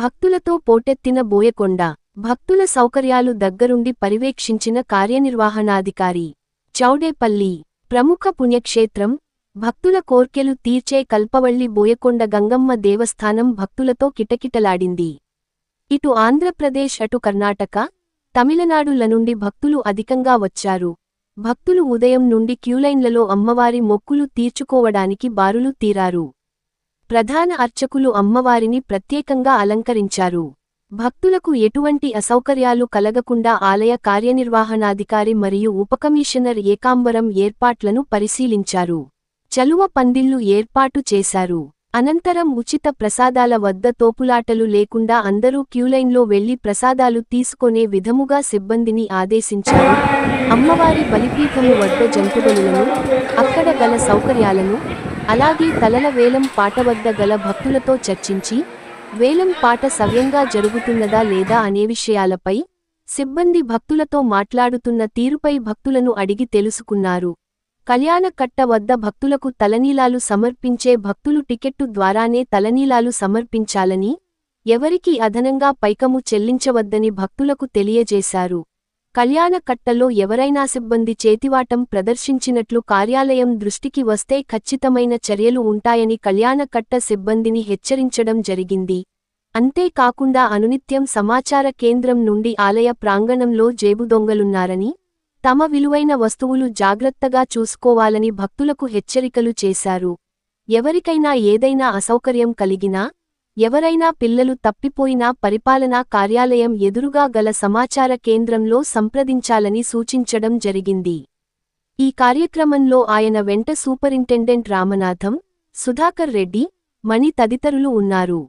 భక్తులతో పోటెత్తిన బోయకొండ భక్తుల సౌకర్యాలు దగ్గరుండి పర్యవేక్షించిన కార్యనిర్వహణాధికారి చౌడేపల్లి ప్రముఖ పుణ్యక్షేత్రం భక్తుల కోర్కెలు తీర్చే కల్పవళ్ళి బోయకొండ గంగమ్మ దేవస్థానం భక్తులతో కిటకిటలాడింది. ఇటు ఆంధ్రప్రదేశ్ అటు కర్ణాటక తమిళనాడుల నుండి భక్తులు అధికంగా వచ్చారు. భక్తులు ఉదయం నుండి క్యూలైన్లలో అమ్మవారి మొక్కులు తీర్చుకోవడానికి బారులు తీరారు. ప్రధాన అర్చకులు అమ్మవారిని ప్రత్యేకంగా అలంకరించారు. భక్తులకు ఎటువంటి అసౌకర్యాలు కలగకుండా ఆలయ కార్యనిర్వహణాధికారి మరియు ఉపకమిషనర్ ఏకాంబరం ఏర్పాట్లను పరిశీలించారు. చలువ పందిళ్ళు ఏర్పాటు చేశారు. అనంతరం ఉచిత ప్రసాదాల వద్ద తోపులాటలు లేకుండా అందరూ క్యూలైన్లో వెళ్ళి ప్రసాదాలు తీసుకొనే విధముగా సిబ్బందిని ఆదేశించారు. అమ్మవారి బలిపీఠము వద్ద జంతుబలులను అక్కడ గల సౌకర్యాలను అలాగే తలల వేలం పాట వద్ద గల భక్తులతో చర్చించి వేలం పాట సవ్యంగా జరుగుతున్నదా లేదా అనే విషయాలపై సిబ్బంది భక్తులతో మాట్లాడుతున్న తీరుపై భక్తులను అడిగి తెలుసుకున్నారు. కళ్యాణకట్ట వద్ద భక్తులకు తలనీలాలు సమర్పించే భక్తులు టికెట్టు ద్వారానే తలనీలాలు సమర్పించాలని ఎవరికీ అదనంగా పైకము చెల్లించవద్దని భక్తులకు తెలియజేశారు. కళ్యాణకట్టలో ఎవరైనా సిబ్బంది చేతివాటం ప్రదర్శించినట్లు కార్యాలయం దృష్టికి వస్తే ఖచ్చితమైన చర్యలు ఉంటాయని కళ్యాణకట్ట సిబ్బందిని హెచ్చరించడం జరిగింది. అంతేకాకుండా అనునిత్యం సమాచార కేంద్రం నుండి ఆలయ ప్రాంగణంలో జేబు దొంగలున్నారని తమ విలువైన వస్తువులు జాగ్రత్తగా చూసుకోవాలని భక్తులకు హెచ్చరికలు చేశారు. ఎవరికైనా ఏదైనా అసౌకర్యం కలిగినా ఎవరైనా పిల్లలు తప్పిపోయినా పరిపాలనా కార్యాలయం ఎదురుగా గల సమాచార కేంద్రంలో సంప్రదించాలని సూచించడం జరిగింది. ఈ కార్యక్రమంలో ఆయన వెంట సూపరింటెండెంట్ రామనాథం సుధాకర్ రెడ్డి మణి తదితరులు ఉన్నారు.